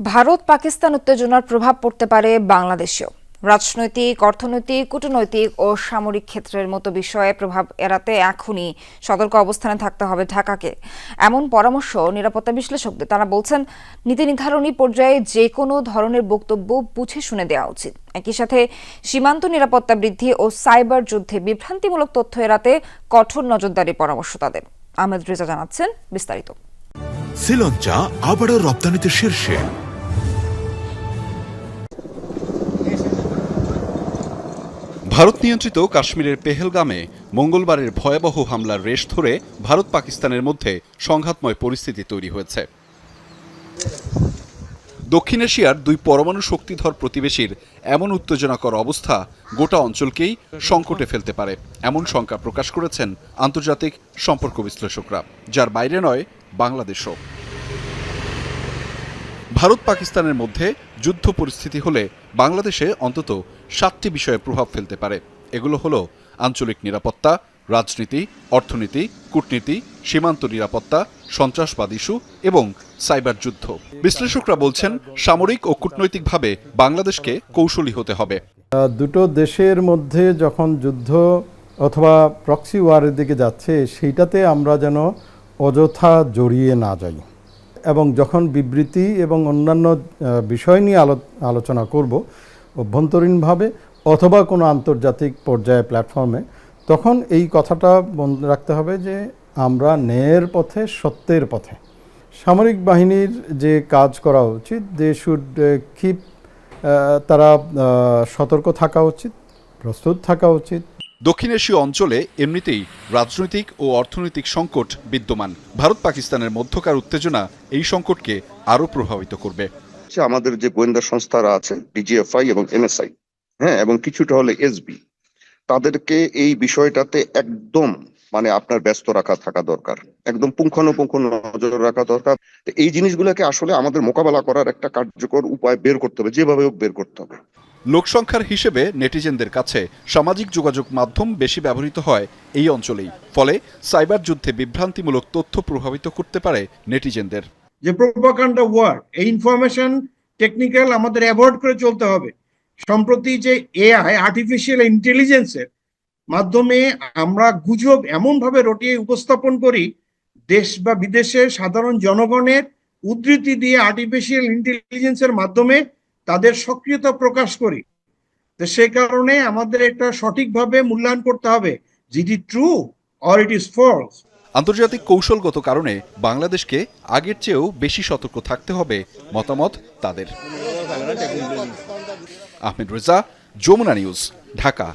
ভারত পাকিস্তান উত্তেজনার প্রভাব পড়তে পারে বাংলাদেশেও। রাজনৈতিক, অর্থনৈতিক, কূটনৈতিক ও সামরিক ক্ষেত্রের মতো বিষয়ে প্রভাব এড়াতে এখনই সতর্ক অবস্থানে থাকতে হবে ঢাকাকে। এমন পরামর্শ নিরাপত্তা বিশ্লেষকদের। তারা বলছেন, নীতি নির্ধারণী পর্যায়ে যে কোনো ধরনের বক্তব্য বুঝে শুনে দেওয়া উচিত। একই সাথে সীমান্ত নিরাপত্তা বৃদ্ধি ও সাইবার যুদ্ধে বিভ্রান্তিমূলক তথ্য এড়াতে কঠোর নজরদারির পরামর্শ তাদের। আহমেদ রেজা জানাচ্ছেন বিস্তারিত। শ্রীলঞ্চা আবারও রপ্তানিতে শীর্ষে। ভারত নিয়ন্ত্রিত কাশ্মীরের পেহেলগামে মঙ্গলবারের ভয়াবহ হামলার রেশ ধরে ভারত পাকিস্তানের মধ্যে সংঘাতময় পরিস্থিতি তৈরি হয়েছে। দক্ষিণ এশিয়ার দুই পরমাণু শক্তিধর প্রতিবেশীর এমন উত্তেজনাকর অবস্থা গোটা অঞ্চলকেই সংকটে ফেলতে পারে, এমন শঙ্কা প্রকাশ করেছেন আন্তর্জাতিক সম্পর্ক বিশ্লেষকরা, যার বাইরে নয় বাংলাদেশও। ভারত পাকিস্তানের মধ্যে যুদ্ধ পরিস্থিতি হলে বাংলাদেশে অন্তত সাতটি বিষয়ে প্রভাব ফেলতে পারে। এগুলো হলো আঞ্চলিক নিরাপত্তা, রাজনীতি, অর্থনীতি, কূটনীতি, সীমান্ত নিরাপত্তা, সন্ত্রাসবাদ ইস্যু এবং সাইবার যুদ্ধ। বিশ্লেষকরা বলছেন, সামরিক ও কূটনৈতিকভাবে বাংলাদেশকে কৌশলী হতে হবে। দুটো দেশের মধ্যে যখন যুদ্ধ অথবা প্রক্সি ওয়ারের দিকে যাচ্ছে, সেইটাতে আমরা যেন অযথা জড়িয়ে না যাই। এবং যখন বিবৃতি এবং অন্যান্য বিষয় নিয়ে আলো, আলোচনা করব অভ্যন্তরীণভাবে অথবা কোনো আন্তর্জাতিক পর্যায়ে প্ল্যাটফর্মে, তখন এই কথাটা রাখতে হবে যে আমরা ন্যায়ের পথে, সত্যের পথে। সামরিক বাহিনীর যে কাজ করা উচিত, দে শুড কিপ তারা সতর্ক থাকা উচিত, প্রস্তুত থাকা উচিত দক্ষিণ এশীয় অঞ্চলে এমনিতেই রাজনৈতিক ও অর্থনৈতিক সংকট বিদ্যমান। ভারত পাকিস্তানের মধ্যকার উত্তেজনা এই সংকটকে আরও প্রভাবিত করবে। আমাদের যে গোয়েন্দা সংস্থারা আছে ডিজিএফআই এবং এনএসআই হ্যাঁ এবং কিছুটা হলে এসবি তাদেরকে এই বিষয়টাতে একদম মানে আপনার ব্যস্ত রাখা থাকা দরকার। একদম পুঙ্খানুপুঙ্খ নজর রাখা দরকার। এই জিনিসগুলোকে আসলে আমাদের মোকাবেলা করার একটা কার্যকর উপায় বের করতে হবে, যেভাবে বের করতে হবে। লোকসংখ্যার হিসেবে নেটিজেনদের কাছে সামাজিক যোগাযোগ মাধ্যম বেশি ব্যবহৃত হয় এই অঞ্চলেই। ফলে সাইবার যুদ্ধে বিভ্রান্তিমূলক তথ্য প্রভাবিত করতে পারে নেটিজেনদের। যে প্রোপাগান্ডা ওয়ার এই ইনফরমেশন টেকনিক্যাল আমাদের অ্যাভয়েড করে চলতে হবে। সম্প্রতি যে এআই আর্টিফিশিয়াল ইন্টেলিজেন্সের মাধ্যমে আমরা গুজব এমনভাবে রটিয়ে উপস্থাপন করি, দেশ বা বিদেশের সাধারণ জনগণের উদ্ধৃতি দিয়ে আর্টিফিশিয়াল ইন্টেলিজেন্সের মাধ্যমে তাদের সক্রিয়তা প্রকাশ করি। তো সে কারণে আমাদের এটা সঠিকভাবে মূল্যায়ন করতে হবে। GD true or it is false. আন্তর্জাতিক কৌশলগত কারণে বাংলাদেশকে আগের চেয়েও বেশি সতর্ক থাকতে হবে মতামত তাদের। আহমেদ রেজা, যমুনা নিউজ, ঢাকা।